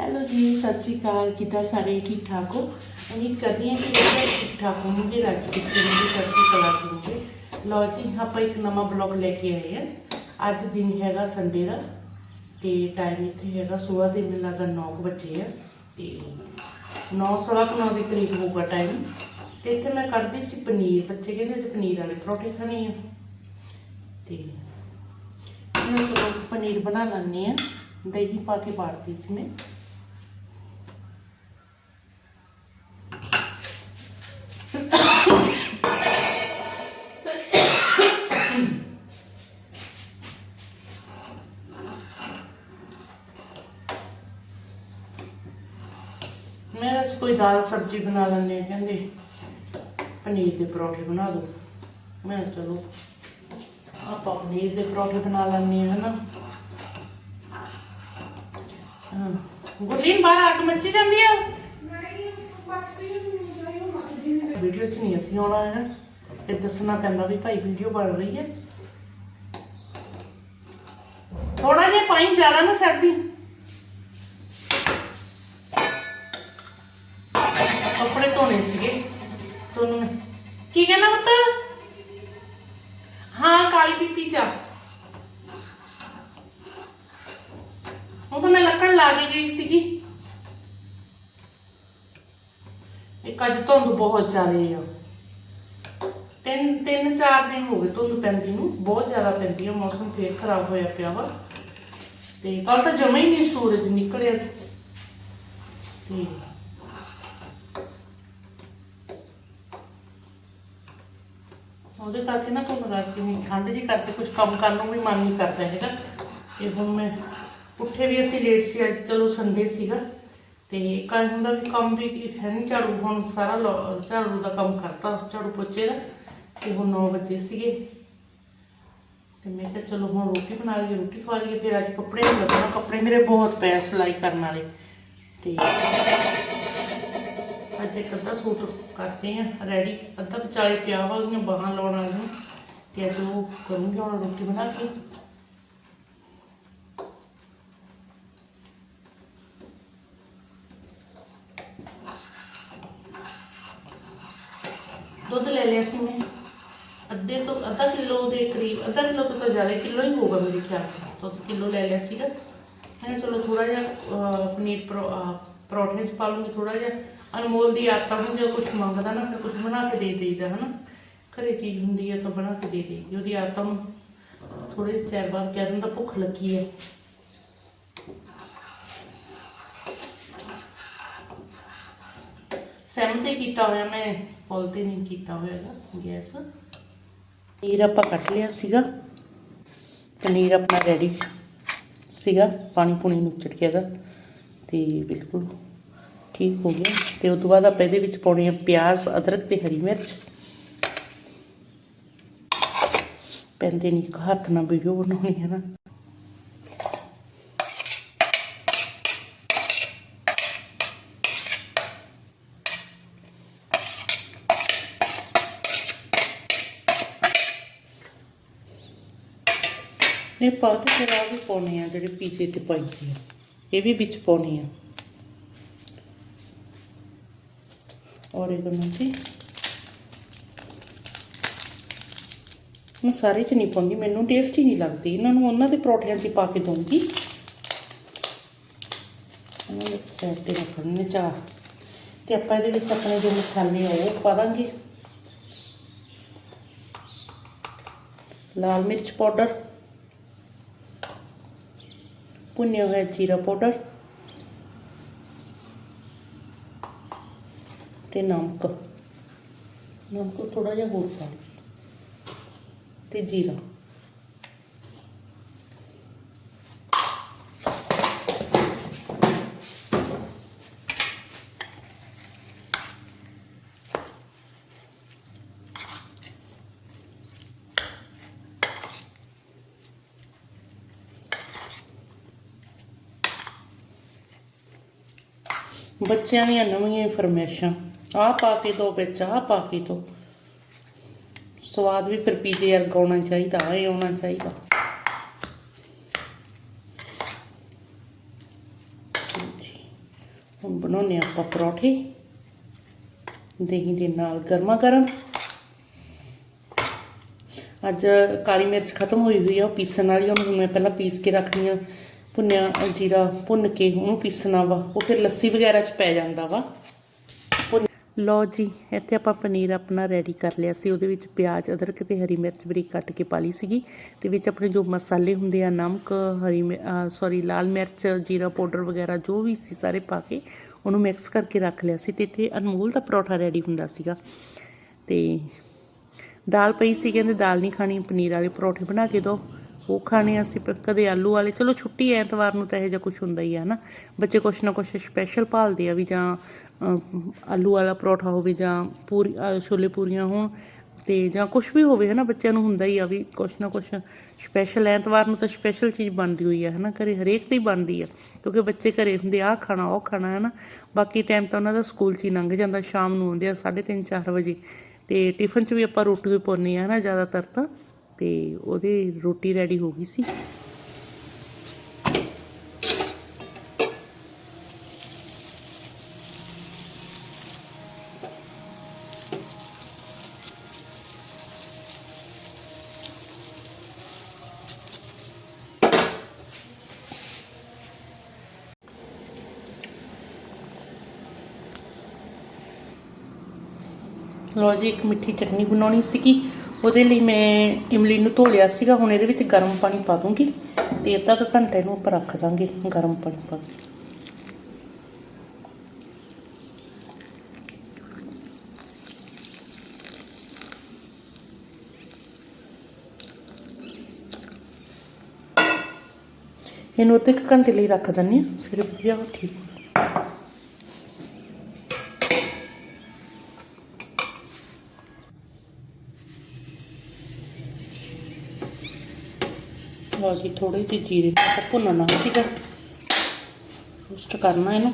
Hello ਜੀ, ਸਤਿ ਸ਼੍ਰੀ ਅਕਾਲ। ਕਿੱਦਾਂ ਸਾਰੇ ਠੀਕ ਠਾਕ ਹੋ? ਉਮੀਦ ਕਰਦੀ ਹਾਂ ਕਿ ਸਾਰੇ ਠੀਕ ਠਾਕ ਹੋਣਗੇ ਰਾਜੀ ਕਿਤੇ ਵੀ ਸਭ ਕਲਾ ਹੋਵੋਗੇ ਲਓ ਜੀ, ਆਪਾਂ ਇੱਕ ਨਵਾਂ ਬਲੌਗ ਲੈ ਕੇ ਆਏ ਹਾਂ। ਅੱਜ ਦਿਨ ਹੈਗਾ ਸੰਡੇ ਦਾ, ਤੇ ਟਾਈਮ ਇੱਥੇ ਹੈਗਾ ਸਵੇਰ ਦੇ ਮੈਨੂੰ ਲੱਗਦਾ 9 ਵਜੇ ਆ। ਤੇ 9 ਸਵਾ ਕੁ, ਨੌ ਦੇ ਕਰੀਬ ਹੋਊਗਾ ਟਾਈਮ ਤੇ ਇੱਥੇ ਮੈਂ ਕੱਢਦੀ ਸੀ ਪਨੀਰ, ਬੱਚੇ ਕਹਿੰਦੇ ਸੀ ਪਨੀਰ ਵਾਲੇ ਪਰੌਂਠੇ ਖਾਣੇ ਆ। ਤੇ ਮੈਂ ਚਲੋ ਪਨੀਰ ਬਣਾ ਲੈਂਦੇ ਆ ਦਹੀਂ ਪਾ ਕੇ ਪਾੜਦੀ ਸੀ ਮੈਂ ਮੈਂ ਬਸ ਕੋਈ ਦਾਲ ਸਬਜ਼ੀ ਬਣਾ ਲੈਂਦੇ ਆ, ਕਹਿੰਦੇ ਪਨੀਰ ਦੇ ਪਰੌਂਠੇ ਬਣਾ ਦੋ। ਮੈਂ ਚਲੋ, ਆਪਾਂ ਪਨੀਰ ਦੇ ਪਰੌਂਠੇ ਬਣਾ ਲੈਂਦੇ ਆ, ਹਨਾ। ਹਾਂ। ਗੁਰਲੀਨ, ਬਾਹਰ ਆ ਕੇ ਮੱਚੀ ਜਾਂਦੀ ਆ? ਵੀਡੀਓ 'ਚ ਨਹੀਂ ਅਸੀਂ ਆਉਣਾ ਹੈ ਇਹ ਦੱਸਣਾ ਪੈਂਦਾ ਵੀ ਭਾਈ ਵੀਡੀਓ ਬਣ ਰਹੀ ਹੈ। ਥੋੜਾ ਜਿਹਾ ਪਾਣੀ ਜ਼ਿਆਦਾ ਨਾ ਸੜਦੀ ਕੀ ਕਹਿਣਾ ਪੁੱਤ? ਹਾਂ, ਕਾਲੀ ਪੀਪੀ ਚਾ ਉਹ ਤਾਂ ਮੈਂ ਲੱਕੜ ਲਾ ਕੇ ਗਈ ਸੀਗੀ। ਇੱਕ ਅੱਜ ਧੁੰਦ ਬਹੁਤ ਜ਼ਿਆਦਾ ਆ। ਤਿੰਨ ਤਿੰਨ, ਚਾਰ ਦਿਨ ਹੋ ਗਏ ਧੁੰਦ ਪੈਂਦੀ ਨੂੰ। ਬਹੁਤ ਜ਼ਿਆਦਾ ਪੈਂਦੀ ਆ, ਮੌਸਮ ਫੇਰ ਖਰਾਬ ਹੋਇਆ ਪਿਆ ਵਾ। ਤੇ ਕੱਲ ਤਾਂ ਜਮਾ ਹੀ ਨਹੀਂ ਸੂਰਜ ਨਿਕਲਿਆ। ਤੇ ਉਹਦੇ ਕਰਕੇ ਨਾ ਧੁੰਦ ਕਰਕੇ ਹੁਣ ਠੰਡ ਜੀ ਕਰਕੇ ਕੁਝ ਕੰਮ ਕਰਨ ਨੂੰ ਵੀ ਮਨ ਨਹੀਂ ਕਰਦਾ ਹੈਗਾ। ਤੇ ਹੁਣ ਮੈਂ ਉੱਠੇ ਵੀ ਅਸੀਂ ਲੇਟ ਸੀ, ਅੱਜ ਚਲੋ ਸੰਡੇ ਸੀਗਾ। ਤੇ ਕੱਲ ਹੁੰਦਾ ਵੀ ਕੰਮ ਵੀ ਹੈ ਨਹੀਂ ਝਾੜੂ, ਹੁਣ ਸਾਰਾ ਲੋ- ਝਾੜੂ ਦਾ ਕੰਮ ਕਰਤਾ ਝਾੜੂ ਪੋਚੇ ਦਾ, ਤੇ ਹੁਣ 9 ਵਜੇ ਸੀਗੇ। ਤੇ ਮੈਂ ਕਿਹਾ ਚਲੋ ਹੁਣ ਰੋਟੀ ਬਣਾ ਲਈਏ, ਰੋਟੀ ਖਾ ਲਈਏ, ਫਿਰ ਅੱਜ ਕੱਪੜੇ ਨਹੀਂ ਲੱਗਣਾ, ਕੱਪੜੇ ਮੇਰੇ ਬਹੁਤ ਪਏ ਸਿਲਾਈ ਕਰਨ ਵਾਲੇ। ਤੇ ਅੱਜ ਇੱਕ ਅੱਧਾ ਸੂਟ ਕਰਦੇ ਆ ਰੈਡੀ ਅੱਧਾ ਵਿਚਾਲੇ ਪਿਆ ਵਾ ਉਹਦੀਆਂ ਬਾਹਾਂ ਲਾਉਣ ਵਾਲੀਆਂ ਤੇ ਅੱਜ ਉਹ ਕਰੂੰਗੀ ਹੁਣ ਰੋਟੀ ਬਣਾ ਕੇ। ਦੁੱਧ ਲੈ ਲਿਆ ਸੀ ਮੈਂ। ਅੱਧੇ ਤੋਂ ਅੱਧਾ ਕਿਲੋ ਦੇ ਕਰੀਬ ਅੱਧਾ ਕਿਲੋ ਤੋਂ ਤਾਂ ਜ਼ਿਆਦਾ ਕਿਲੋ ਹੀ ਹੋਊਗਾ ਮੇਰੇ ਖਿਆਲ ਚ। ਦੁੱਧ ਕਿਲੋ ਲੈ ਲਿਆ ਸੀਗਾ। ਮੈਂ ਚਲੋ ਥੋੜਾ ਜਿਹਾ ਅਹ, ਪਨੀਰ ਪਰੌ- ਅਹ, ਪਰੌਠੇ ਚ ਪਾ ਲੂੰਗੀ ਥੋੜਾ ਜਿਹਾ। ਅਨਮੋਲ ਦੀ ਆਦਤ ਨੂੰ ਜੇ ਕੁਝ ਮੰਗਦਾ ਨਾ, ਫਿਰ ਕੁਝ ਬਣਾ ਕੇ ਦੇ ਦੇਈਦਾ, ਹਨਾ? ਘਰੇ ਚੀਜ਼ ਹੁੰਦੀ ਹੈ ਤਾਂ ਬਣਾ ਕੇ ਦੇ ਦੇਈਦੀ ਉਹਦੀ ਆਦਤ ਨੂੰ ਥੋੜੇ ਚਿਰ ਬਾਅਦ ਕਹਿ ਦਿੰਦਾ, ਭੁੱਖ ਲੱਗੀ ਹੈ। ਸੈਮ ਕੀਤਾ ਹੋਇਆ, ਮੈਂ ਫੁੱਲ ਤੇ ਨਹੀਂ ਕੀਤਾ ਹੋਇਆਗਾ ਗੈਸ। ਪਨੀਰ ਆਪਾਂ ਕੱਟ ਲਿਆ ਸੀਗਾ। ਪਨੀਰ ਆਪਣਾ ਰੈਡੀ ਸੀਗਾ ਪਾਣੀ ਪੂਣੀ ਨੂੰ ਗਿਆ ਦਾ ਤੇ ਬਿਲਕੁਲ ਠੀਕ ਹੋ ਗਿਆ। ਤੇ ਉਸ ਤੋਂ ਬਾਅਦ ਆਪਾਂ ਇਹਦੇ ਵਿੱਚ ਪਾਉਣੇ ਆ ਪਿਆਜ਼, ਅਦਰਕ ਤੇ ਹਰੀ ਮਿਰਚ। ਪੈਂਦੇ ਨਹੀਂ ਹੱਥ ਨਾਲ ਵੀਡੀਓ ਬਣਾਉਣੀ ਹੈ ਨਾ। ਇਹ ਪਾ ਕੇ ਫਿਰ ਆ ਵੀ ਪਾਉਣੇ ਆ ਜਿਹੜੇ ਪੀਛੇ ਤੇ ਪਾਈਦੇ ਆ। ਇਹ ਵੀ ਵਿੱਚ ਪਾਉਣੇ ਆ। ਔਰ ਇਹ ਦੋਨੋਂ ਜੀ ਮੈਂ ਸਾਰੇ ਚ ਨਹੀਂ ਪਾਉਂਦੀ, ਮੈਨੂੰ ਟੇਸਟ ਹੀ ਨਹੀਂ ਲੱਗਦੀ। ਇਹਨਾਂ ਨੂੰ ਉਹਨਾਂ ਦੇ ਪਰੌਠਿਆਂ 'ਚ ਪਾ ਕੇ ਦਊਂਗੀ। ਇਹਨਾਂ ਨੂੰ ਸਾਈਡ ਤੇ ਰੱਖਣੇ ਚਾਹ। ਤੇ ਆਪਾਂ ਇਹਦੇ ਵਿੱਚ ਆਪਣੇ ਜੋ ਮਸਾਲੇ ਆ, ਉਹ ਪਾ ਦਾਂਗੇ। ਲਾਲ ਮਿਰਚ ਪਾਊਡਰ। ਭੁੰਨਿਆ ਹੋਇਆ ਜੀਰਾ ਪਾਊਡਰ। ਤੇ ਨਮਕ। ਨਮਕ ਥੋੜਾ ਜਿਹਾ ਹੋਰ ਪਾ ਤੇ ਜੀਰਾ। ਬੱਚਿਆਂ ਦੀਆਂ ਨਵੀਆਂ ਫਰਮੈਸ਼ਾਂ ਆਹ ਪਾ ਕੇ ਦੋ ਵਿੱਚ ਆਹ ਪਾ ਕੇ ਦੋ। ਸਵਾਦ ਵੀ ਫਿਰ ਪੀਜੇ ਵਰਗਾ ਆਉਣਾ ਚਾਹੀਦਾ ਇਹ ਆਉਣਾ ਚਾਹੀਦਾ। ਜੀ ਹੁਣ ਬਣਾਉਨੇ ਆਪਾਂ ਪਰੌਠੇ। ਦਹੀਂ ਦੇ ਨਾਲ ਗਰਮਾ ਗਰਮ। ਅੱਜ ਕਾਲੀ ਮਿਰਚ ਖਤਮ ਹੋਈ ਹੋਈ ਆ ਉਹ ਪੀਸਣ ਵਾਲੀ ਆ, ਉਹਨੂੰ ਮੈਂ ਪਹਿਲਾਂ ਪੀਸ ਕੇ ਰੱਖਦੀ ਆ ਭੁੰਨਿਆ ਜੀਰਾ ਭੁੰਨ ਕੇ ਉਹਨੂੰ ਪੀਸਣਾ ਵਾ ਉਹ ਫਿਰ ਲੱਸੀ ਵਗੈਰਾ ਚ ਪੈ ਜਾਂਦਾ ਵਾ। ਲਓ ਜੀ, ਇੱਥੇ ਆਪਾਂ ਪਨੀਰ ਆਪਣਾ ਰੈਡੀ ਕਰ ਲਿਆ ਸੀ। ਉਹਦੇ ਵਿੱਚ ਪਿਆਜ਼, ਅਦਰਕ ਤੇ ਹਰੀ ਮਿਰਚ ਬਰੀਕ ਕੱਟ ਕੇ ਪਾ ਲਈ ਸੀਗੀ। ਤੇ ਵਿੱਚ ਆਪਣੇ ਜੋ ਮਸਾਲੇ ਹੁੰਦੇ ਆ, ਨਮਕ, ਹਰੀ ਸੌਰੀ ਲਾਲ ਮਿਰਚ, ਜੀਰਾ ਪਾਊਡਰ ਵਗੈਰਾ ਜੋ ਵੀ ਸੀ ਸਾਰੇ ਪਾ ਕੇ ਉਹਨੂੰ ਮਿਕਸ ਕਰਕੇ ਰੱਖ ਲਿਆ ਸੀ ਤੇ ਇੱਥੇ ਅਨਮੋਲ ਦਾ ਪਰੌਠਾ ਰੈਡੀ ਹੁੰਦਾ ਸੀਗਾ। ਤੇ ਦਾਲ ਪਈ ਸੀ, ਕਹਿੰਦੇ ਦਾਲ ਨਹੀਂ ਖਾਣੀ, ਪਨੀਰ ਵਾਲੇ ਪਰੌਠੇ ਬਣਾ ਕੇ ਦਿਓ ਉਹ ਖਾਣੇ ਆ ਅਸੀਂ ਪ- ਕਦੇ ਆਲੂ ਵਾਲੇ। ਚਲੋ ਛੁੱਟੀ ਐਤਵਾਰ ਨੂੰ ਤਾਂ ਇਹੋ ਜਿਹਾ ਕੁਝ ਹੁੰਦਾ ਹੀ ਆ ਨਾ ਬੱਚੇ ਕੁਛ ਨਾ ਕੁਛ ਸਪੈਸ਼ਲ ਭਾਲਦੇ ਆ ਵੀ ਜਾਂ ਆਲੂ ਵਾਲਾ ਪਰੌਠਾ ਹੋਵੇ ਜਾਂ ਪੂਰੀ ਛੋਲੇ ਪੂਰੀਆਂ ਹੋਣ ਤੇ ਜਾਂ ਕੁਝ ਵੀ ਹੋਵੇ ਹੈ ਨਾ ਬੱਚਿਆਂ ਨੂੰ ਹੁੰਦਾ ਹੀ ਆ ਵੀ ਕੁਛ ਨਾ ਕੁਛ ਸਪੈਸ਼ਲ ਐਤਵਾਰ ਨੂੰ ਤਾਂ ਸਪੈਸ਼ਲ ਚੀਜ਼ ਬਣਦੀ ਹੋਈ ਆ ਨਾ ਘਰੇ ਹਰੇਕ ਤੇ ਹੀ ਬਣਦੀ ਆ, ਕਿਉਂਕਿ ਬੱਚੇ ਘਰੇ ਹੁੰਦੇ ਆ ਖਾਣਾ, ਉਹ ਖਾਣਾ ਹੈ ਨਾ ਬਾਕੀ ਟਾਈਮ ਤਾਂ ਉਹਨਾਂ ਦਾ ਸਕੂਲ 'ਚ ਹੀ ਲੰਘ ਜਾਂਦਾ, ਸ਼ਾਮ ਨੂੰ ਆਉਂਦੇ ਆ 3:30 4 ਵਜੇ ਤੇ ਟਿਫਨ 'ਚ ਵੀ ਆਪਾਂ ਰੋਟੀ ਵੀ ਪਾਉਂਦੇ ਆ ਨਾ ਜ਼ਿਆਦਾਤਰ ਤਾਂ ਤੇ ਉਹਦੀ ਰੋਟੀ ਰੈਡੀ ਹੋ ਗਈ ਸੀ। ਲਓ ਜੀ, ਇੱਕ ਮਿੱਠੀ ਚਟਨੀ ਬਣਾਉਣੀ ਸੀਗੀ। ਉਹਦੇ ਲਈ ਮੈਂ ਇਮਲੀ ਨੂੰ ਧੋ ਲਿਆ ਸੀਗਾ। ਹੁਣ ਇਹਦੇ ਵਿੱਚ ਗਰਮ ਪਾਣੀ ਪਾ ਦੂੰਗੀ ਤੇ ਅੱਧਾ ਕੁ ਘੰਟਾ ਇਹਨੂੰ ਆਪਾਂ ਰੱਖ ਦਾਂਗੇ ਗਰਮ ਪਾਣੀ ਪਾ ਕੇ। ਇਹਨੂੰ ਅੱਧੇ ਘੰਟੇ ਲਈ ਰੱਖ ਦਿੰਦੇ ਹਾਂ, ਫਿਰ ਵਧੀਆ ਠੀਕ ਲਓ ਜੀ ਥੋੜੇ ਜਿਹੇ ਜੀਰੇ ਨੂੰ ਭੁੰਨਣਾ ਸੀਗਾ। ਰੋਸਟ ਕਰਨਾ ਇਹਨੂੰ।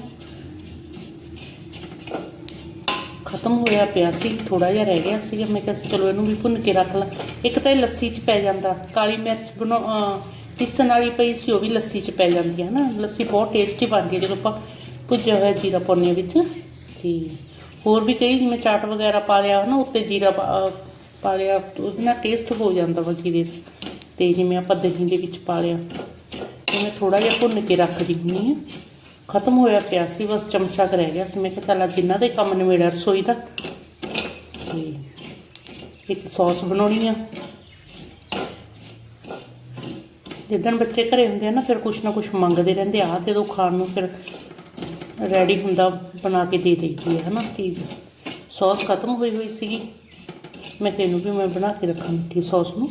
ਖਤਮ ਹੋਇਆ ਪਿਆ ਸੀ ਥੋੜਾ ਜਿਹਾ ਰਹਿ ਗਿਆ ਸੀਗਾ। ਮੈਂ ਕਿਹਾ ਚਲੋ ਇਹਨੂੰ ਵੀ ਭੁੰਨ ਕੇ ਰੱਖ ਲਾਂ। ਇੱਕ ਤਾਂ ਇਹ ਲੱਸੀ 'ਚ ਪੈ ਜਾਂਦਾ। ਕਾਲੀ ਮਿਰਚ ਬਣਾ ਪਿਸਣ ਵਾਲੀ ਪਈ ਸੀ, ਉਹ ਵੀ ਲੱਸੀ 'ਚ ਪੈ ਜਾਂਦੀ ਹੈ ਨਾ। ਲੱਸੀ ਬਹੁਤ ਟੇਸਟੀ ਬਣਦੀ ਹੈ, ਜਦੋਂ ਆਪਾਂ ਭੁੱਜਿਆ ਹੋਇਆ ਜੀਰਾ ਪਾਉਂਦੇ ਵਿੱਚ। ਤੇ ਹੋਰ ਵੀ ਕਈ, ਜਿਵੇਂ ਚਾਟ ਵਗੈਰਾ ਪਾ ਲਿਆ ਨਾ, ਉੱਤੇ ਜੀਰਾ ਪਾ ਪਾ ਲਿਆ, ਉਹਦੇ ਨਾਲ ਟੇਸਟ ਹੋ ਜਾਂਦਾ ਵਾ ਜੀਰੇ ਦਾ। ਤੇ ਜਿਵੇਂ ਆਪਾਂ ਦਹੀਂ ਦੇ ਵਿੱਚ ਪਾ ਲਿਆ। ਤੇ ਮੈਂ ਥੋੜਾ ਜਿਹਾ ਭੁੰਨ ਕੇ ਰੱਖਦੀ ਹੁੰਦੀ ਹਾਂ। ਖਤਮ ਹੋਇਆ ਪਿਆ ਸੀ, ਬਸ ਚਮਚਾ ਕੁ ਰਹਿ ਗਿਆ ਸੀ। ਮੈਂ ਕਿਹਾ ਚੱਲ ਅੱਜ ਇਹਨਾਂ ਦੇ ਕੰਮ ਨਿਬੇੜਾ ਰਸੋਈ ਦਾ। ਤੇ ਇੱਕ ਸੌਸ ਬਣਾਉਣੀ ਆ। ਜਿੱਦਣ ਬੱਚੇ ਘਰੇ ਹੁੰਦੇ ਆ ਨਾ, ਫਿਰ ਕੁਛ ਨਾ ਕੁਛ ਮੰਗਦੇ ਰਹਿੰਦੇ ਆ। ਤੇ ਦੋ ਖਾਣ ਨੂੰ, ਫਿਰ ਰੈਡੀ ਹੁੰਦਾ, ਬਣਾ ਕੇ ਦੇ ਦੇਈਦੀ ਹੈ ਹਨਾ, ਚੀਜ਼। ਸੌਸ ਖਤਮ ਹੋਈ ਹੋਈ ਸੀਗੀ। ਮੈਂ ਕਿਹਾ ਇਹਨੂੰ ਵੀ ਮੈਂ ਬਣਾ ਕੇ ਰੱਖਾਂ ਮਿੱਠੀ ਸੌਸ ਨੂੰ।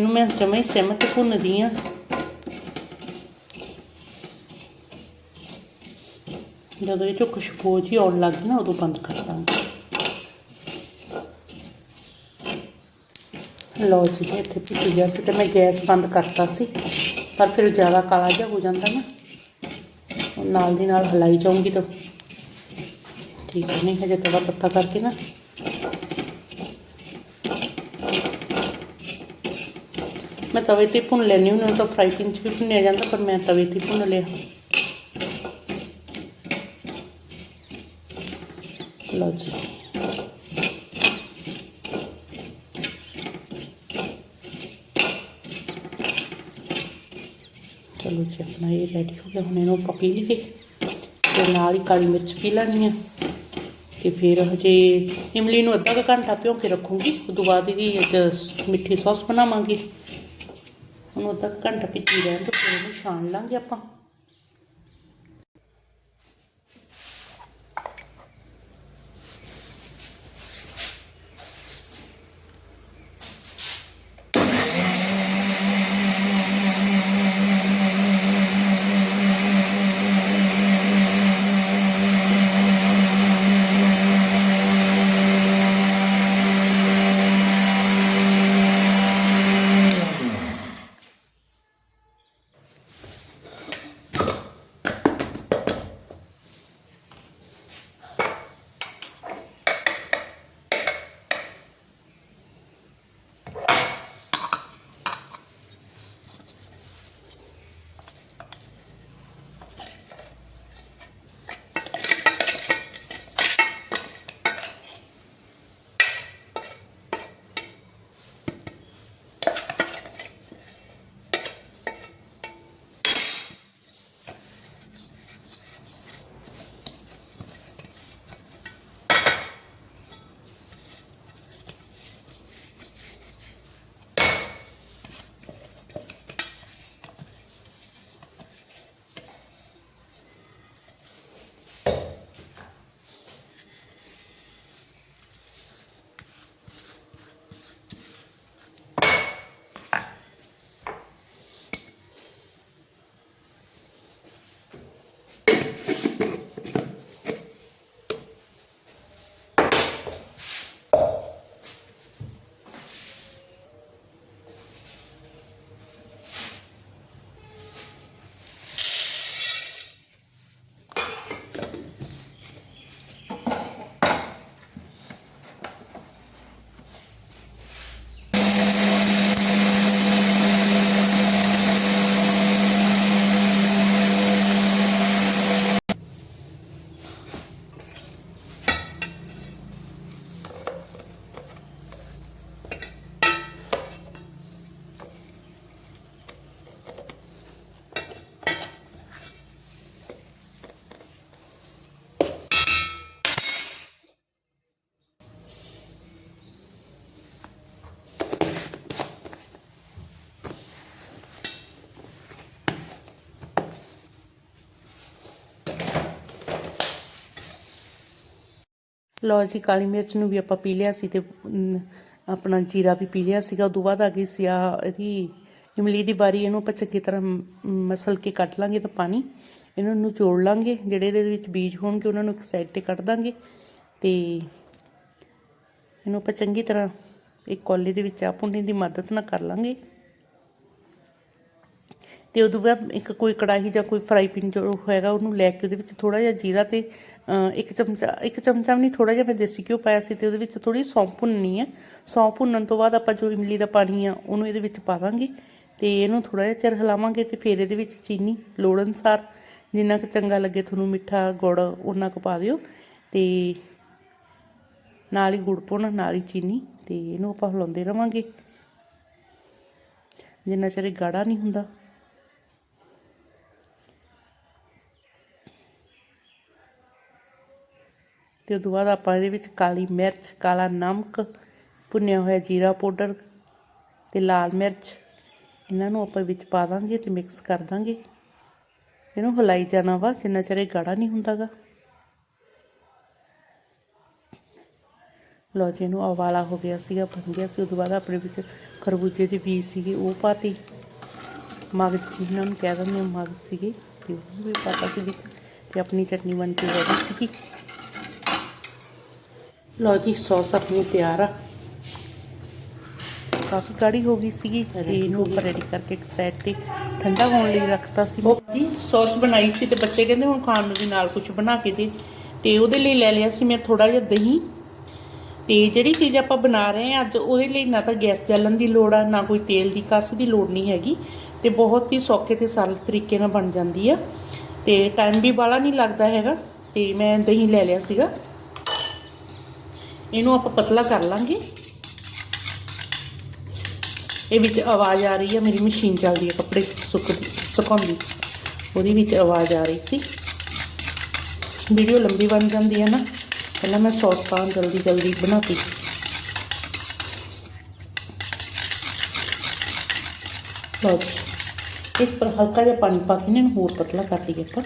ਇਹਨੂੰ ਮੈਂ ਜਮਾਂ ਹੀ ਸਿਮ ਤੇ ਭੁੰਨਦੀ ਆ। ਜਦੋਂ ਇਹ ਚੋਂ ਖੁਸ਼ਬੂ ਜੀ ਆਉਣ ਲੱਗ ਗਈ ਨਾ, ਉਦੋਂ ਬੰਦ ਕਰ ਦਾਂਗੇ। ਲਓ ਜੀ ਇੱਥੇ ਭੁੱਜ ਗਿਆ ਸੀ ਤੇ ਮੈਂ ਗੈਸ ਬੰਦ ਕਰਤਾ ਸੀ। ਪਰ ਫਿਰ ਜ਼ਿਆਦਾ ਕਾਲਾ ਜਿਹਾ ਹੋ ਜਾਂਦਾ ਨਾ। ਨਾਲ ਦੀ ਨਾਲ ਹਲਾਈ ਜਾਊਂਗੀ ਤਾਂ। ਠੀਕ ਨਹੀਂ ਹਜੇ ਥੋੜਾ ਤੱਤਾ ਕਰਕੇ ਨਾ। ਮੈਂ ਤਵੇ ਤੇ ਭੁੰਨ ਲੈਣੀ ਹੁੰਦੀ ਹਾਂ ਤਾਂ ਫਰਾਈ ਪੈਨ 'ਚ ਵੀ ਭੁੰਨਿਆ ਜਾਂਦਾ, ਪਰ ਮੈਂ ਤਵੇ ਤੇ ਭੁੰਨ ਲਿਆ। ਲਓ ਜੀ। ਚਲੋ ਜੀ, ਆਪਣਾ ਇਹ ਰੈਡੀ ਹੋ ਗਿਆ, ਹੁਣ ਇਹਨੂੰ ਆਪਾਂ ਪੀ ਲਈਏ। ਤੇ ਨਾਲ ਹੀ ਕਾਲੀ ਮਿਰਚ ਪੀ ਲੈਣੀ ਆ ਤੇ ਫਿਰ ਹਜੇ ਇਮਲੀ ਨੂੰ ਅੱਧਾ ਕੁ ਘੰਟਾ ਭਿਓ ਕੇ ਰੱਖੂੰਗੀ। ਉਸ ਤੋਂ ਬਾਅਦ ਇਹਦੀ ਮਿੱਠੀ ਸੌਸ ਬਣਾਵਾਂਗੀ। ਉਹਨੂੰ ਅੱਧਾ ਘੰਟਾ ਪਿੱਛੇ ਰਹਿਣ ਤੋਂ ਫਿਰ ਉਹਨੂੰ ਛਾਣ ਲਾਂਗੇ ਆਪਾਂ। ਲਓ ਜੀ, ਕਾਲੀ ਮਿਰਚ ਨੂੰ ਵੀ ਆਪਾਂ ਪੀ ਲਿਆ ਸੀ ਤੇ ਆਪਣਾ ਜੀਰਾ ਵੀ ਪੀ ਲਿਆ ਸੀਗਾ। ਉਦੋਂ ਬਾਅਦ ਆ ਗਈ ਸੀ ਆ ਇਹਦੀ ਇਮਲੀ ਦੀ ਵਾਰੀ। ਇਹਨੂੰ ਆਪਾਂ ਚੰਗੀ ਤਰ੍ਹਾਂ ਮਸਲ ਕੇ ਕੱਟ ਲਾਂਗੇ ਤਾਂ ਪਾਣੀ। ਇਹਨਾਂ ਨੂੰ ਨਿਚੋੜ ਲਾਂਗੇ। ਜਿਹੜੇ ਇਹਦੇ ਵਿੱਚ ਬੀਜ ਹੋਣਗੇ, ਉਹਨਾਂ ਨੂੰ ਇੱਕ ਸਾਈਡ ਤੇ ਕੱਢ ਦਾਂਗੇ। ਤੇ ਇਹਨੂੰ ਆਪਾਂ ਚੰਗੀ ਤਰ੍ਹਾਂ ਇੱਕ ਕੌਲੀ ਦੇ ਵਿੱਚ ਆ ਪੁੰਨੀ ਦੀ ਮਦਦ ਨਾਲ ਕਰ ਲਾਂਗੇ। ਤੇ ਉਦੋਂ ਬਾਅਦ ਇੱਕ ਕੋਈ ਕੜਾਹੀ ਜਾਂ ਕੋਈ ਫਰਾਈ ਪੈਨ ਜੋ ਹੈਗਾ ਉਹਨੂੰ ਲੈ ਕੇ ਉਹਦੇ ਵਿੱਚ ਥੋੜਾ ਜਿਹਾ ਜੀਰਾ ਤੇ ਇੱਕ ਚਮਚਾ ਇੱਕ ਚਮਚਾ ਵੀ ਨਹੀਂ ਥੋੜਾ ਜਿਹਾ ਮੈਂ ਦੇਸੀ ਘਿਓ ਪਾਇਆ ਸੀ ਤੇ ਉਹਦੇ ਵਿੱਚ ਥੋੜੀ ਸੌਂਫ ਭੁੰਨਣੀ ਹੈ ਸੌਂਫ ਭੁੰਨਣ ਤੋਂ ਬਾਅਦ ਆਪਾਂ ਜੋ ਇਮਲੀ ਦਾ ਪਾਣੀ ਆ, ਉਹਨੂੰ ਇਹਦੇ ਵਿੱਚ ਪਾ ਦਾਂਗੇ ਤੇ ਇਹਨੂੰ ਥੋੜਾ ਜਿਹਾ ਚਿਰ ਹਿਲਾਵਾਂਗੇ ਤੇ ਫਿਰ ਇਹਦੇ ਵਿੱਚ ਚੀਨੀ ਲੋੜ ਅਨੁਸਾਰ, ਜਿੰਨਾ ਕੁ ਚੰਗਾ ਲੱਗੇ ਤੁਹਾਨੂੰ ਮਿੱਠਾ, ਗੁੜ, ਉਹਨਾਂ ਕੁ ਪਾ ਦਿਓ ਤੇ ਨਾਲ ਹੀ ਗੁੜ ਪਾਉਣਾ, ਨਾਲ ਹੀ ਚੀਨੀ ਤੇ ਇਹਨੂੰ ਆਪਾਂ ਹਿਲਾਉਂਦੇ ਰਵਾਂਗੇ। ਜਿੰਨਾ ਚਿਰ ਗਾੜਾ ਨਹੀਂ ਹੁੰਦਾ। ਤੇ ਉਦੋਂ ਬਾਅਦ ਆਪਾਂ ਇਹਦੇ ਵਿੱਚ ਕਾਲੀ ਮਿਰਚ, ਕਾਲਾ ਨਮਕ, ਭੁੰਨਿਆ ਹੋਇਆ ਜੀਰਾ ਪਾਊਡਰ ਤੇ ਲਾਲ ਮਿਰਚ, ਇਹਨਾਂ ਨੂੰ ਆਪਾਂ ਵਿੱਚ ਪਾ ਦਾਂਗੇ ਤੇ ਮਿਕਸ ਕਰ ਦਾਂਗੇ। ਇਹਨੂੰ ਹਿਲਾਈ ਜਾਣਾ ਵਾ, ਜਿੰਨਾ ਚਿਰ ਇਹ ਗਾੜਾ ਨਹੀਂ ਹੁੰਦਾਗਾ। ਲਓ ਜੀ, ਇਹਨੂੰ ਉਬਾਲਾ ਹੋ ਗਿਆ ਸੀਗਾ, ਬਣ ਗਿਆ ਸੀ। ਉਦੋਂ ਬਾਅਦ ਆਪਣੇ ਵਿੱਚ ਖਰਬੂਜੇ ਦੇ ਬੀਜ ਸੀਗੇ, ਉਹ ਪਾਤੀ। ਮਗਜ਼ ਜਿਹਨਾਂ ਨੂੰ ਕਹਿ ਦਿੰਦੇ ਆ ਮਗਜ਼ ਸੀਗੇ, ਤੇ ਉਹ ਵੀ ਪਾਤਾ ਸੀ ਵਿੱਚ, ਤੇ ਆਪਣੀ ਚਟਨੀ ਬਣ ਕੇ ਰੈਡੀ ਸੀਗੀ। ਲਓ ਜੀ ਸੌਸ ਆਪਣੀ ਤਿਆਰ ਆ। ਕਾਫੀ ਗਾੜੀ ਹੋ ਗਈ ਸੀਗੀ ਇਹਨੂੰ ਰੈਡੀ ਕਰਕੇ ਇੱਕ ਸਾਈਡ ਤੇ ਠੰਡਾ ਹੋਣ ਲਈ ਰੱਖਤਾ ਸੀ। ਜੀ ਸੌਸ ਬਣਾਈ ਸੀ ਤੇ ਬੱਚੇ ਕਹਿੰਦੇ ਹੁਣ ਖਾਣ ਨੂੰ ਵੀ ਨਾਲ ਕੁਝ ਬਣਾ ਕੇ ਦੇ। ਤੇ ਉਹਦੇ ਲਈ ਲੈ ਲਿਆ ਸੀ ਮੈਂ ਥੋੜਾ ਜਿਹਾ ਦਹੀਂ। ਤੇ ਜਿਹੜੀ ਚੀਜ਼ ਆਪਾਂ ਬਣਾ ਰਹੇ ਹਾਂ ਅੱਜ ਉਹਦੇ ਲਈ ਨਾ ਤਾਂ ਗੈਸ ਜਲਣ ਦੀ ਲੋੜ ਆ ਨਾ ਕੋਈ ਤੇਲ ਦੀ ਕਸ ਦੀ ਲੋੜ ਨਹੀਂ ਹੈਗੀ। ਤੇ ਬਹੁਤ ਹੀ ਸੌਖੇ ਤੇ ਸਰਲ ਤਰੀਕੇ ਨਾਲ ਬਣ ਜਾਂਦੀ ਆ। ਤੇ ਟਾਈਮ ਵੀ ਬਾਲਾ ਨਹੀਂ ਲੱਗਦਾ ਹੈਗਾ। ਤੇ ਮੈਂ ਦਹੀਂ ਲੈ ਲਿਆ ਸੀਗਾ। ਇਹਨੂੰ ਆਪਾਂ ਪਤਲਾ ਕਰ ਲਾਂਗੇ। ਇਹ ਵਿੱਚ ਆਵਾਜ਼ ਆ ਰਹੀ ਹੈ ਮੇਰੀ ਮਸ਼ੀਨ ਚੱਲਦੀ ਹੈ ਕੱਪੜੇ ਸੁੱਕ ਸੁਕਾਉਂਦੀ। ਉਹਦੇ ਵਿੱਚ ਆਵਾਜ਼ ਆ ਰਹੀ ਸੀ। ਵੀਡੀਓ ਲੰਬੀ ਬਣ ਜਾਂਦੀ ਹੈ ਨਾ, ਪਹਿਲਾਂ ਮੈਂ ਸੌਸ ਪਾ ਜਲਦੀ ਜਲਦੀ ਬਣਾਤੀ। ਲਓ ਇਸ ਪਰ ਹਲਕਾ ਜਿਹਾ ਪਾਣੀ ਪਾ ਕੇ ਇਹਨੂੰ ਹੋਰ ਪਤਲਾ ਕਰ ਲਈਏ ਆਪਾਂ।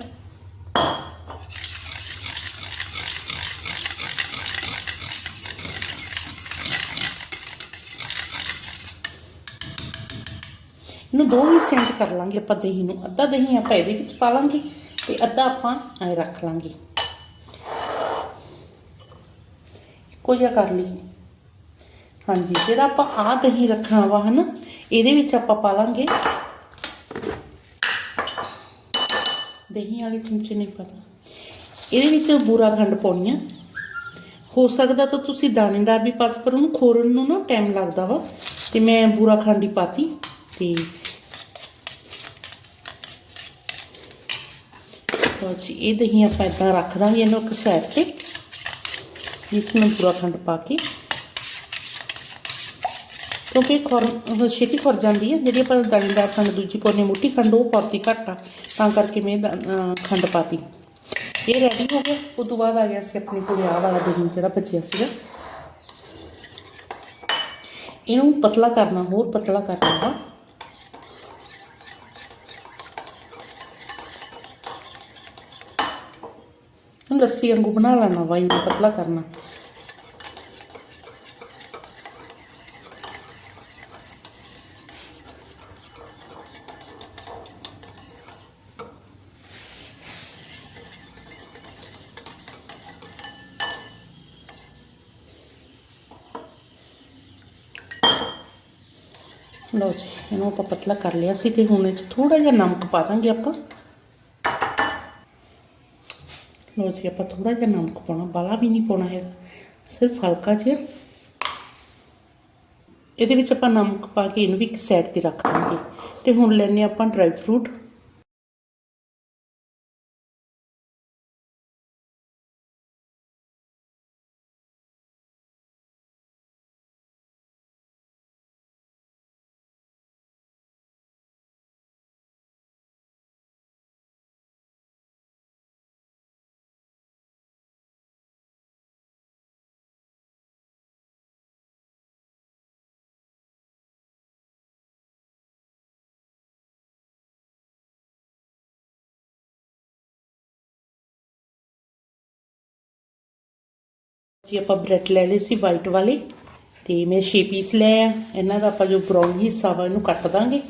ਇਹਨੂੰ ਦੋ ਹਿੱਸਿਆਂ 'ਚ ਕਰ ਲਾਂਗੇ ਆਪਾਂ ਦਹੀਂ ਨੂੰ। ਅੱਧਾ ਦਹੀਂ ਆਪਾਂ ਇਹਦੇ ਵਿੱਚ ਪਾ ਲਾਂਗੇ ਤੇ ਅੱਧਾ ਆਪਾਂ ਐ ਰੱਖ ਲਾਂਗੇ। ਇੱਕੋ ਜਿਹਾ ਕਰ ਲਈਏ। ਹਾਂਜੀ, ਜਿਹੜਾ ਆਪਾਂ ਆਹ ਦਹੀਂ ਰੱਖਣਾ ਵਾ ਹਨਾ, ਇਹਦੇ ਵਿੱਚ ਆਪਾਂ ਪਾ ਲਾਂਗੇ। ਦਹੀਂ ਵਾਲੇ ਚਮਚੇ ਨਹੀਂ ਪਤਾ ਇਹਦੇ ਵਿੱਚ ਬੂਰਾ ਖੰਡ ਪਾਉਣੀ ਆ। ਹੋ ਸਕਦਾ ਤਾਂ ਤੁਸੀਂ ਦਾਣੇਦਾਰ ਵੀ ਪਾ ਪਰ ਉਹਨੂੰ ਖੋਰਨ ਨੂੰ ਨਾ ਟਾਈਮ ਲੱਗਦਾ ਵਾ। ਤੇ ਮੈਂ ਬੂਰਾ ਖੰਡ ਹੀ ਪਾਤੀ ਤੇ ਲਓ ਜੀ, ਇਹ ਦਹੀਂ ਆਪਾਂ ਇਦਾਂ ਰੱਖ ਦਾਂਗੇ ਇਹਨੂੰ ਇੱਕ ਸਾਈਡ ਤੇ। ਇਸ ਨੂੰ ਪੂਰਾ ਖੰਡ ਪਾ ਕੇ। ਕਿਉਂਕਿ ਖੁਰ ਛੇਤੀ ਖੁਰ ਜਾਂਦੀ ਹੈ। ਜਿਹੜੀ ਆਪਾਂ ਦਾਣੇਦਾਰ ਖੰਡ, ਦੂਜੀ ਪਾਉਂਦੇ ਮੋਟੀ ਖੰਡ, ਉਹ ਖੁਰਦੀ ਘੱਟ ਆ। ਤਾਂ ਕਰਕੇ ਮੈਂ ਦਾ- ਅਹ ਖੰਡ ਪਾਤੀ। ਇਹ ਰੈਡੀ ਹੋ ਗਿਆ। ਉਸ ਤੋਂ ਬਾਅਦ ਆ ਗਿਆ ਸੀ ਆਪਣੇ ਕੋਲ ਆਹ ਵਾਲਾ ਦਹੀਂ ਜਿਹੜਾ ਬਚਿਆ ਸੀਗਾ। ਇਹਨੂੰ ਪਤਲਾ ਕਰਨਾ, ਹੋਰ ਪਤਲਾ ਕਰਨਾ ਵਾ। ਹੁਣ ਲੱਸੀ ਵਾਂਗੂ ਬਣਾ ਲੈਣਾ ਵਾ ਇਹਨੂੰ ਪਤਲਾ ਕਰਨਾ। ਲਓ ਜੀ, ਇਹਨੂੰ ਆਪਾਂ ਪਤਲਾ ਕਰ ਲਿਆ ਸੀ ਤੇ ਹੁਣ ਇਹ 'ਚ ਥੋੜਾ ਜਿਹਾ ਨਮਕ ਪਾ ਦਾਂਗੇ ਆਪਾਂ। ਲਓ ਜੀ, ਆਪਾਂ ਥੋੜਾ ਜਿਹਾ ਨਮਕ ਪਾਉਣਾ, ਬਾਲਾ ਵੀ ਨਹੀਂ ਪਾਉਣਾ ਹੈਗਾ। ਸਿਰਫ ਹਲਕਾ ਜਿਹਾ। ਇਹਦੇ ਵਿੱਚ ਆਪਾਂ ਨਮਕ ਪਾ ਕੇ ਇਹਨੂੰ ਵੀ ਇੱਕ ਸਾਈਡ ਤੇ ਰੱਖ ਦਾਂਗੇ ਤੇ ਹੁਣ ਲੈਣੇ ਆਪਾਂ ਡਰਾਈ ਫਰੂਟ ਜੀ, ਆਪਾਂ ਬ੍ਰੈਡ ਲੈ ਲਈ ਸੀ ਵਾਈਟ ਵਾਲੇ। ਤੇ ਮੈਂ 6 ਪੀਸ ਲਏ ਆ ਇਹਨਾਂ ਦਾ ਆਪਾਂ ਜੋ ਬਰਾਊਨ ਹਿੱਸਾ ਵਾ, ਇਹਨੂੰ ਕੱਟ ਦਾਂਗੇ।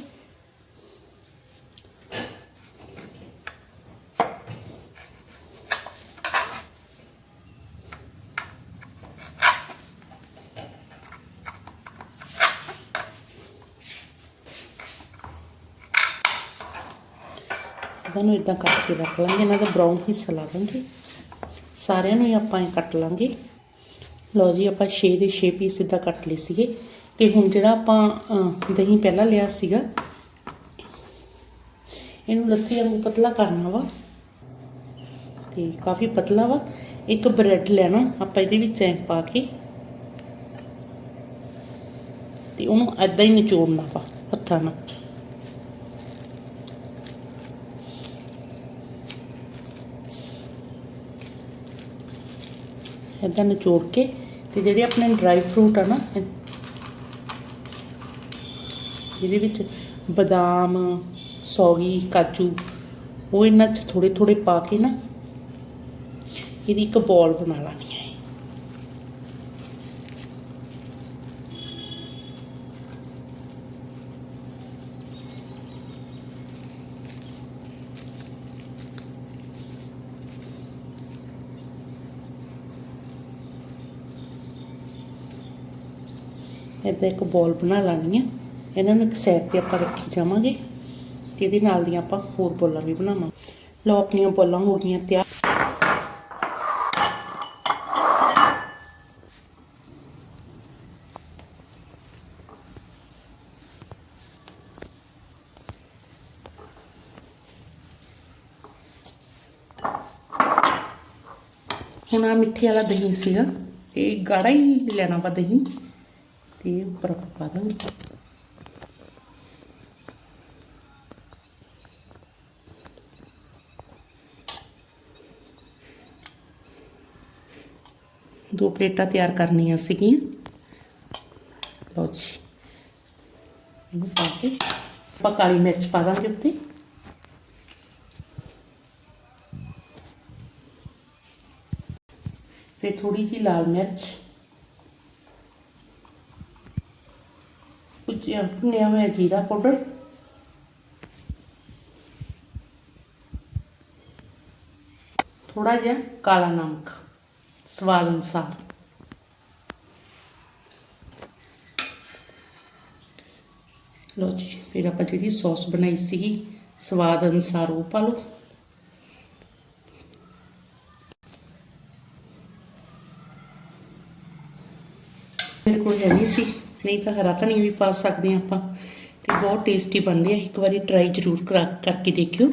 ਇਹਨਾਂ ਨੂੰ ਇਦਾਂ ਕੱਟ ਕੇ ਰੱਖ ਲਾਂਗੇ, ਇਹਨਾਂ ਦਾ ਬਰਾਊਨ ਹਿੱਸਾ ਲਾ ਦਾਂਗੇ। ਸਾਰਿਆਂ ਨੂੰ ਹੀ ਆਪਾਂ ਇਹ ਕੱਟ ਲਾਂਗੇ। ਲਓ ਜੀ, ਆਪਾਂ 6 ਦੇ 6 ਪੀਸ ਇਦਾਂ ਕੱਟ ਲਏ ਸੀਗੇ। ਤੇ ਹੁਣ ਜਿਹੜਾ ਆਪਾਂ ਦਹੀਂ ਪਹਿਲਾਂ ਲਿਆ ਸੀਗਾ, ਇਹਨੂੰ ਲੱਸੀ ਵਾਂਗੂ ਪਤਲਾ ਕਰਨਾ ਵਾ। ਤੇ ਕਾਫੀ ਪਤਲਾ ਵਾ। ਇੱਕ ਬ੍ਰੈਡ ਲੈਣਾ, ਆਪਾਂ ਇਹਦੇ ਵਿੱਚ ਐਂ ਪਾ ਕੇ। ਤੇ ਉਹਨੂੰ ਐਦਾਂ ਹੀ ਨਿਚੋੜਨਾ ਵਾ ਹੱਥਾਂ ਨਾਲ। ਇਦਾਂ ਨਿਚੋੜ ਕੇ ਤੇ ਜਿਹੜੇ ਆਪਣੇ ਡਰਾਈ ਫਰੂਟ ਆ ਨਾ ਇਹਦੇ ਵਿੱਚ ਬਦਾਮ, ਸੌਗੀ, ਕਾਜੂ, ਉਹ ਇਹਨਾਂ 'ਚ ਥੋੜੇ ਥੋੜੇ ਪਾ ਕੇ ਨਾ, ਇਹਦੀ ਇੱਕ ਬੋਲ ਬਣਾ ਲਾਣੀ ਹੈ ਇੱਦਾਂ ਇੱਕ ਬੋਲ ਬਣਾ ਲਾਣੀ ਆ। ਇਹਨਾਂ ਨੂੰ ਇੱਕ ਸਾਈਡ ਤੇ ਆਪਾਂ ਰੱਖੀ ਜਾਵਾਂਗੇ ਤੇ ਇਹਦੇ ਨਾਲ ਦੀਆਂ ਆਪਾਂ ਹੋਰ ਬੋਲਾਂ ਵੀ ਬਣਾਵਾਂਗੇ ਲਓ, ਆਪਣੀਆਂ ਬੋਲਾਂ ਹੋ ਗਈਆਂ ਤਿਆਰ। ਹੁਣ ਆ ਮਿੱਠੇ ਵਾਲਾ ਦਹੀਂ ਸੀਗਾ, ਇਹ ਗਾੜਾ ਹੀ ਲੈਣਾ ਵਾ ਦਹੀਂ। ਤੇ ਉੱਪਰ ਆਪਾਂ ਪਾ ਦਾਂਗੇ ਦੋ ਪਲੇਟਾਂ ਤਿਆਰ ਕਰਨੀਆਂ ਸੀਗੀਆਂ ਲਓ ਜੀ ਇਹਨੂੰ ਪਾ ਕੇ ਆਪਾਂ ਕਾਲੀ ਮਿਰਚ ਪਾ ਦਾਂਗੇ ਉੱਤੇ ਫਿਰ ਥੋੜੀ ਜਿਹੀ ਲਾਲ ਮਿਰਚ ਕੁਝ ਭੁੰਨਿਆ ਹੋਇਆ ਜੀਰਾ ਪਾਊਡਰ। ਥੋੜਾ ਜਿਹਾ ਕਾਲਾ ਨਮਕ, ਸਵਾਦ ਅਨੁਸਾਰ। ਲਓ ਜੀ, ਫਿਰ ਆਪਾਂ ਜਿਹੜੀ ਸੌਸ ਬਣਾਈ ਸੀਗੀ, ਸਵਾਦ ਅਨੁਸਾਰ ਉਹ ਪਾ ਲਓ। ਮੇਰੇ ਕੋਲ ਹੈ ਨਹੀਂ ਸੀ ਨਹੀਂ ਤਾਂ ਹਰਾ ਧਨੀਆ ਵੀ ਪਾ ਸਕਦੇ ਹਾਂ ਆਪਾਂ। ਤੇ ਬਹੁਤ ਟੇਸਟੀ ਬਣਦੇ ਆ। ਇੱਕ ਵਾਰੀ ਟਰਾਈ ਜ਼ਰੂਰ ਕਰਾ- ਕਰਕੇ ਦੇਖਿਓ।